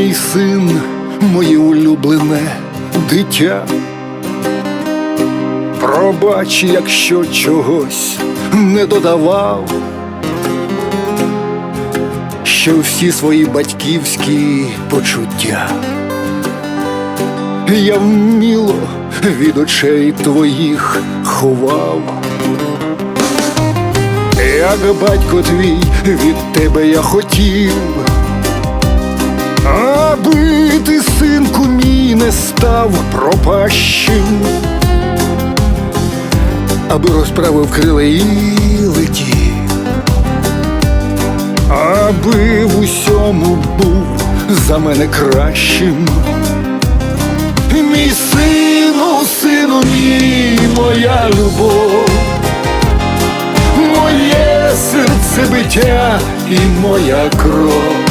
мій син, моє улюблене дитя. Пробач, якщо чогось не додавав, що всі свої батьківські почуття я вміло від очей твоїх ховав. Як батько твій від тебе я хотів, ти, синку мій, не став пропащим, аби розправив крила і летів, аби в усьому був за мене кращим. Мій сину, сину мій, моя любов, моє серце биття і моя кров,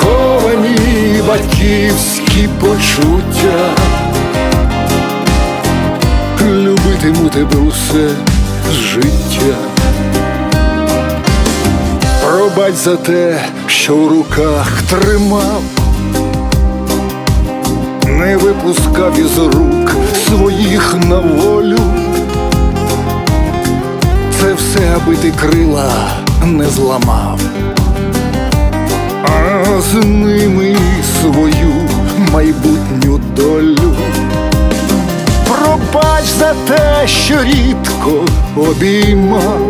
приховані батьківські почуття, любитиму тебе усе життя. Пробач за те, що в руках тримав не випускав із рук своїх на волю. Це все, аби ти крила не зламав, а з ними свою майбутню долю. Пробач за те, що рідко обіймав,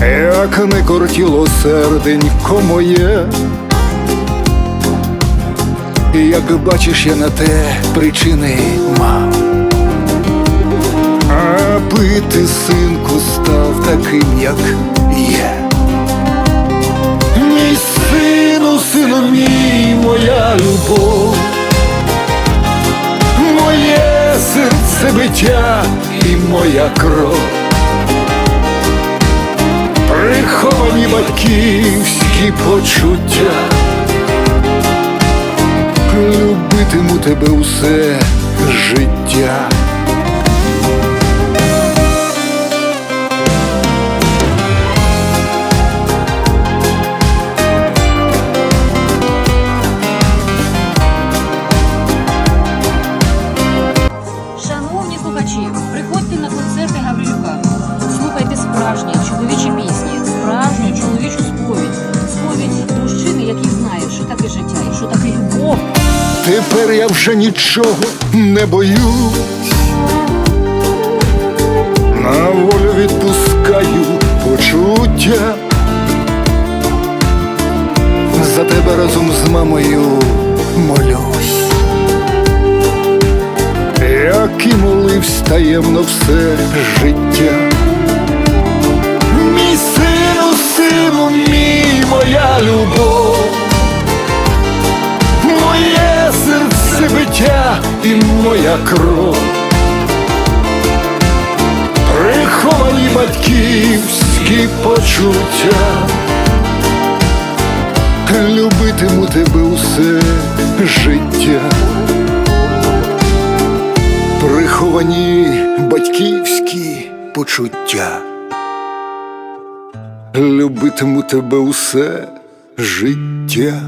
як не кортіло серденько моє. Як бачиш, я на те причини мав. Аби ти, синку, став таким, як биття і моя кров. Приховані батьківські почуття любитиму тебе усе життя. Справжні чоловічі пісні, справжню чоловічу сповідь. Сповідь мужчини, який знає, що таке життя і що таке любов. Тепер я вже нічого не боюсь. На волю відпускаю почуття. За тебе разом з мамою молюсь. Як і моливсь таємно все життя. Сину, мій, моя любов. Моє серце биття і моя кров, приховані батьківські почуття, любитиму тебе усе життя, приховані батьківські почуття, любитиму тебе усе життя.